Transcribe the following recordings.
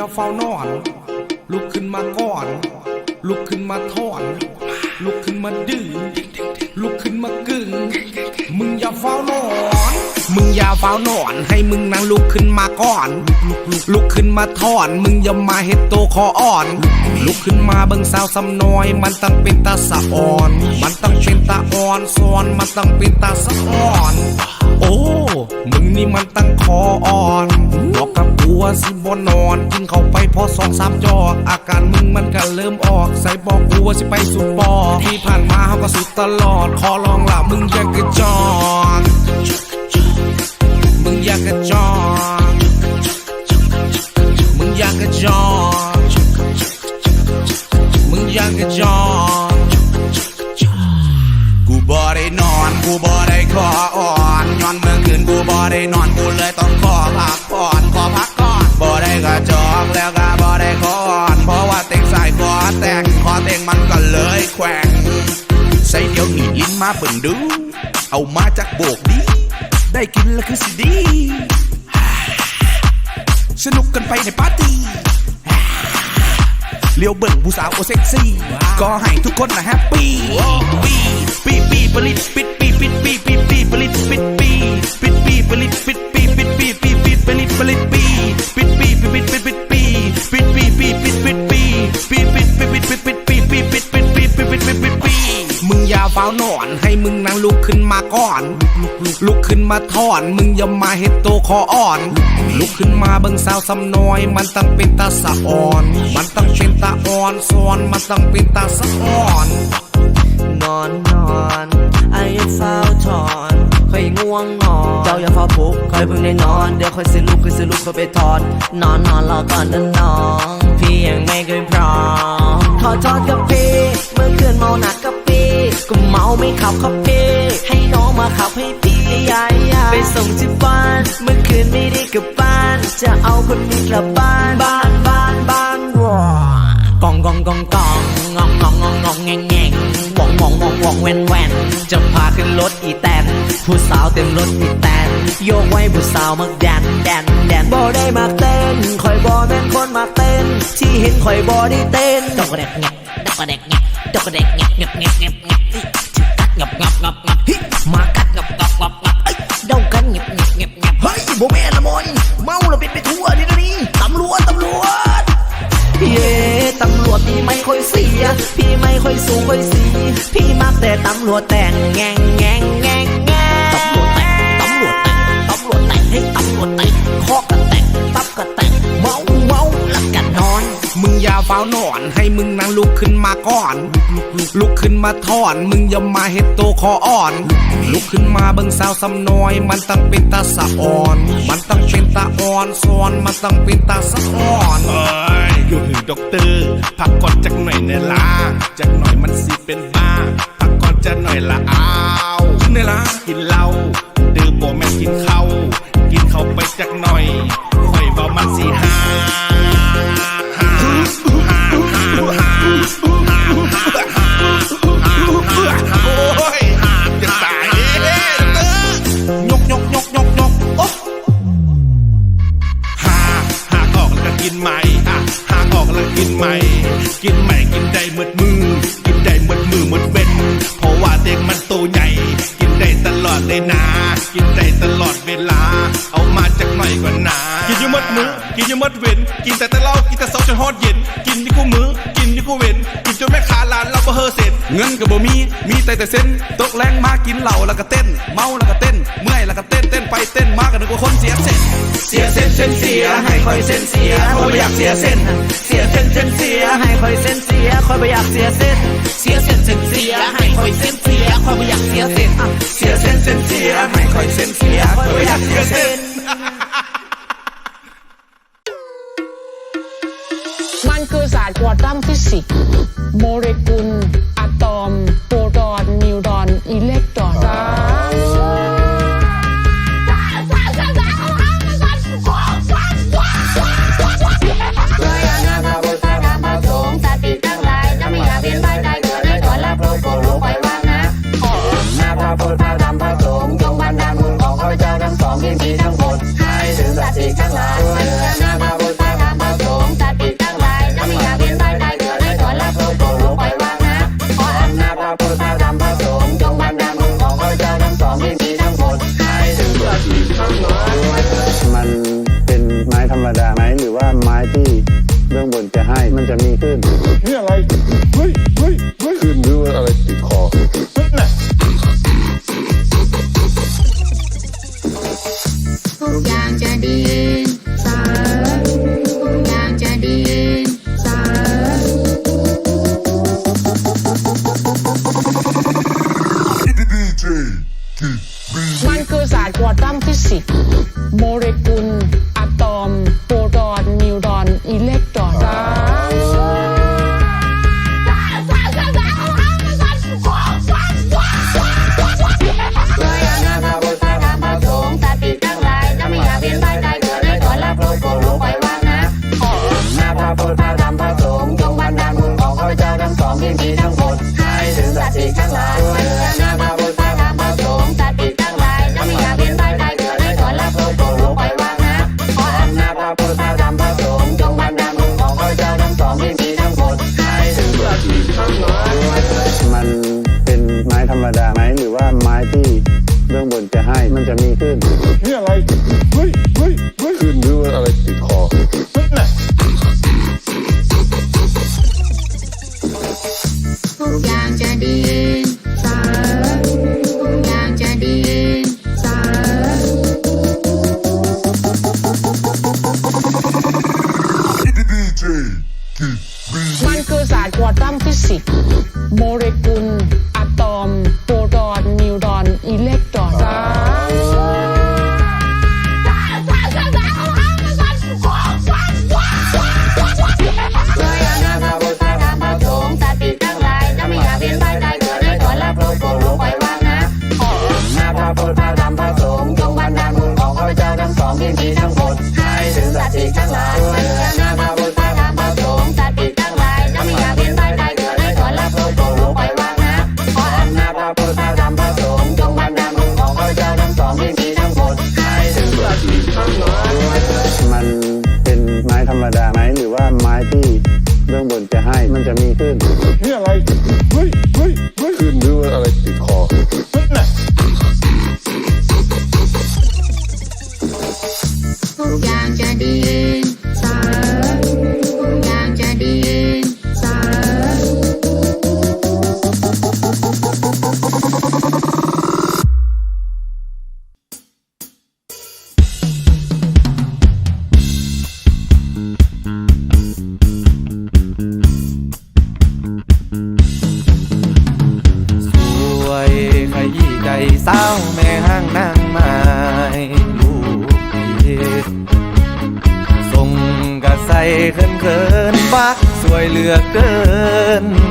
อย่าเฝ้านอน ลุกขึ้นมาก่อน ลุกขึ้นมาถอน ลุกขึ้นมาดื้อลุกขึ้นมากึ่งมึงอย่าเฝ้านอน มึงอย่าเฝ้านอน ให้มึงนั่งลุกขึ้นมาก่อนลุกขึ้นมาถอน มึงอย่ามาเฮ็ดโตคออ่อน ลุกขึ้นมาเบิ่งสาวสำน้อย มันต้องเป็นตาสะอ่อน มันต้องเป็นตาอ่อนซอน มันต้องเป็นตาสะอ่อน โอ้ มึงนี่มันตั้งคออ่อนบอกกับกูว่าสิบนอน กินเข้าไปพอสองสามจอกอาการมึงมันก็เริ่มออก ใส่บอกกูว่าสิไปสุดปอที่ผ่านมาเขาก็สุดตลอด ขอลองละมึงอย่ากระจอก อยากกระจอกมึงอยากกระจอกมึงอยากกระจอกกูบ่ได้นอน กูบ่ได้ขออ่อนย้อนเมื่อคืนกูบ่ได้นอน กูเลยต้องขอพักผ่อนขอพักก่อนบ่ได้กระจอกแล้วก็บ่ได้ขออ่อนเพราะว่าเต็งสายคอแตกคอเต็งมันก็เลยแขวงใส่เดี๋ยวหนีลิ้นมาเบิ่งดู เอามาจากโบกดี ได้กินแล้วคือสิดีสนุกกันไปในปาร์ตี้เลี้ยวเบิ่งผู้สาวโอเซ็กซี่ ก็ให้ทุกคนนะแฮปปี้ปีปีปีปลิดปิดปีปิดปีปีปีปลิดปิดปีปิดปีปลิดปิดปีปิดปีปีปีปลิดปลิดปีปิดปีปิดปิดปิดปีปิดปีปีปิดปิดปีปีปิดปิดปิดปิดปิด มึงอย่าเฝ้านอน ให้มึงนั่งลุกขึ้นมาก่อน ลุกขึ้นมาถอน มึงอย่ามาเฮ็ดโตคออ่อน ลุกขึ้นมาเบิ่งสาวสำน้อย มันต้องเป็นตาสะอ่อน มันต้องเป็นตาอ่อนซอนมันต้องเป็นตาสะอ่อนนอนนอนไอ้เฝ้าถอนค่อยง่วงนอนเจ้าอย่าเฝ้าปุกค่อยเพิ่งได้นอน เดี๋ยวค่อยสิลุกค่อยสิลุกค่อยไปถอนนอนนอนรอก่อนนะน้อง พี่ยังไม่เคยพร้อมถอดถอดกับพี่เมื่อคืนเมาหนักกับพี่ ก็เมาไม่ขับครับพี่ให้น้องมาขับให้พี่ยายไปส่งที่บ้าน เมื่อคืนไม่ได้กลับบ้าน จะเอาคนนี้กลับบ้านบ้านบ้านบ้านว้ากองกองกองกองงองงองงองงองแงงแงงวองวองวองวองแวนแวนจะพาขึ้นรถอีแตนผู้สาวเต็มรถอีแตนโยกไว้ผู้สาวมักแดนแดนแดนบ่ได้มักเต้นคอยบ่แม่นคนมักเต้น ที่เห็นคอยบ่ได้เต้นดอกกระเด็กแงกดอกกระเด็กแงก ดอกกระเดกแงกแงกแงกแงกแงกกัดงับงับงับงับฮิมากัดงับงับงับงับเอ้ยเดากันงับงับงับงับเฮ้ยบ่แม่นละมอยเมาละเป็นไปทั่วนี่นะนี่ตำรวจตำรวจเย่ตำรวจพี่ไม่ค่อยเสีย พี่ไม่ค่อยสูงค่อยสี พี่มักแต่ตำรวจแต่งแงงแงงแงง มึงอย่าเฝ้านอน ให้มึงนั่งลุกขึ้นมาก่อนลุกขึ้นมาถอน มึงอย่ามาเฮ็ดโตคออ่อน ลุกขึ้นมาเบิ่งสาวสำน้อย มันต้องเป็นตาสะอ่อน มันต้องเป็นตาอ่อนซอนมันต้องเป็นตาสะอ่อนเอ้ยอยู่หึงด็อกเตอร์พักก่อนจักหน่อยเนี่ยละจักหน่อยมันสิเป็นบ้าพักก่อนจะหน่อยละอ้าวเนี่ยละกินเหล้าดื่มโบแม่นกินข้าวกินเข้าไปจักหน่อยค่อยเบามันสิหา กออกแล้วกินใหม่ กินใหม่กินได้หมดมือ กินได้หมดมือหมดเว้นเพราะว่าเด็กมันโตใหญ่ กินได้ตลอดเลยนะ กินได้ตลอดเวลา เอามาจากหน่อยกว่านากินอยี่หมดมือกินอยี่หมดเว้นกินแต่แต่เหล้ากินแต่ซอสจนฮอดเย็น กินอยี่กูมือกินอยี่กูเว้นกินจนแม่ค้าร้านเราบ่เฮอเสร็จเงินก็บ่มีมีแต่แต่เส้นตกแรงมากินเหล้าแล้วก็เต้น เมาแล้วก็เต้น ยให้คอยเส้นเสียเพราะไม่อยากเสียเส้น เสียเส้นเส้นเสียให้คอยเส้นเสียคอยไม่อยากเสียเส้น เสียเส้นเส้นเสียให้คอยเส้นเสียคอยไม่อยากเสียเส้นเสียเส้นเส้นเสียให้คอยเส้นเสียคอยไม่อยากเสียเส้นมันคือศาสตร์ควอนตัมฟิสิกส์โมเลกุลอะตอมโปรตอนนิวตรอนอิเล็กตรอน Anjali. มันจะมีขึ้นันจะมีขึ้น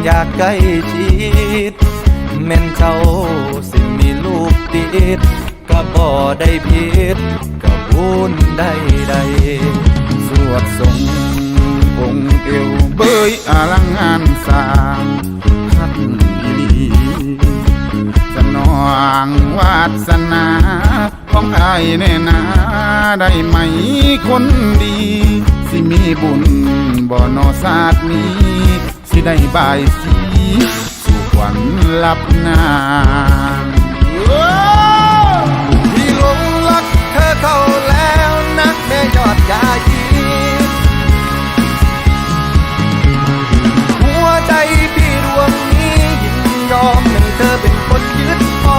อยากใกล้ชิดแม่นเจ้าสิมีลูกติดก็บ่ได้ผิดก็บุญได้ใดสวดสงองค์เอวเบยอลังงานสามพักดีสนองวาสนาของอายแน่นาได้ไหมคนดี สิมีบุญบ่อนอสาสนี้ ที่ได้บายสีสู่ขวัญรับนางพี่หลงลักเธอเข้าแล้วนักแม่ยอดยายีหัวใจพี่ดวงนี้ยินยอมให้เธอเป็นคนยึดพอ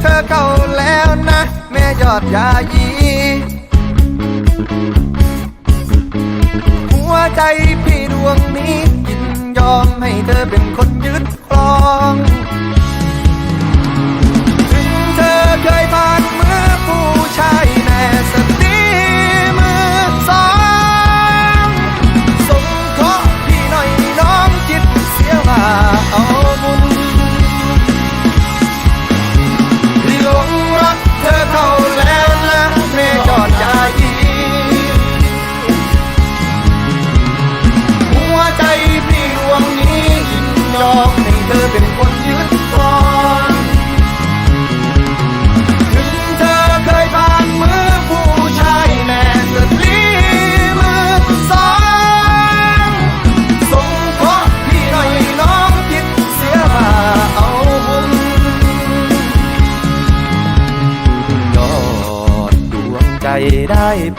เธอเข้าแล้วนะ แม่ยอดยายี หัวใจพี่ดวงนี้ยินยอมให้เธอเป็นคนยึดครอง